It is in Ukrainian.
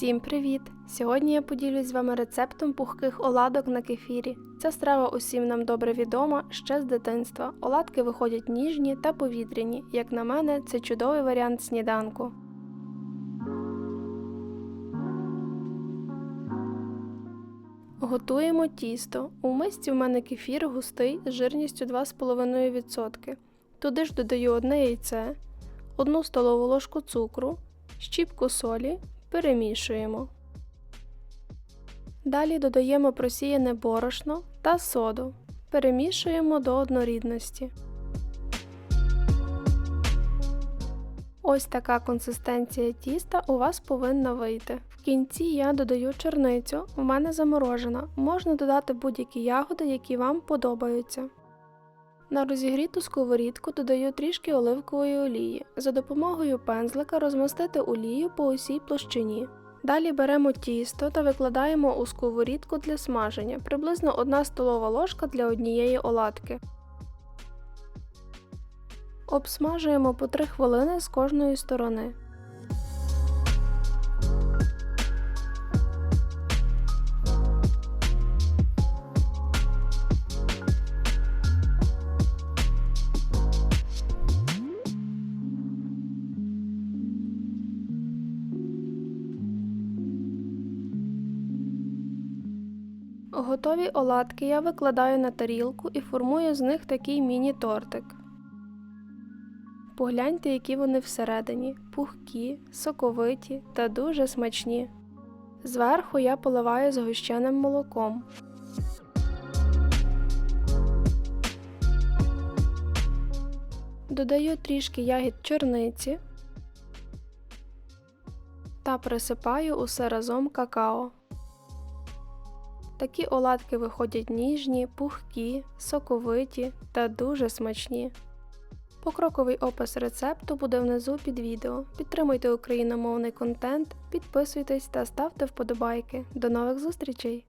Всім привіт! Сьогодні я поділюсь з вами рецептом пухких оладок на кефірі. Ця страва усім нам добре відома ще з дитинства. Оладки виходять ніжні та повітряні. Як на мене, це чудовий варіант сніданку. Готуємо тісто. У мисці в мене кефір густий з жирністю 2,5%. Туди ж додаю одне яйце, одну столову ложку цукру, щіпку солі, перемішуємо. Далі додаємо просіяне борошно та соду. Перемішуємо до однорідності. Ось така консистенція тіста у вас повинна вийти. В кінці я додаю чорницю, в мене заморожена. Можна додати будь-які ягоди, які вам подобаються. На розігріту сковорідку додаю трішки оливкової олії. За допомогою пензлика розмастити олію по усій площині. Далі беремо тісто та викладаємо у сковорідку для смаження, приблизно 1 столова ложка для однієї оладки. Обсмажуємо по 3 хвилини з кожної сторони. Готові оладки я викладаю на тарілку і формую з них такий міні-тортик. Погляньте, які вони всередині пухкі, соковиті та дуже смачні. Зверху я поливаю згущеним молоком. Додаю трішки ягід чорниці та присипаю усе разом какао. Такі оладки виходять ніжні, пухкі, соковиті та дуже смачні. Покроковий опис рецепту буде внизу під відео. Підтримуйте україномовний контент, підписуйтесь та ставте вподобайки. До нових зустрічей!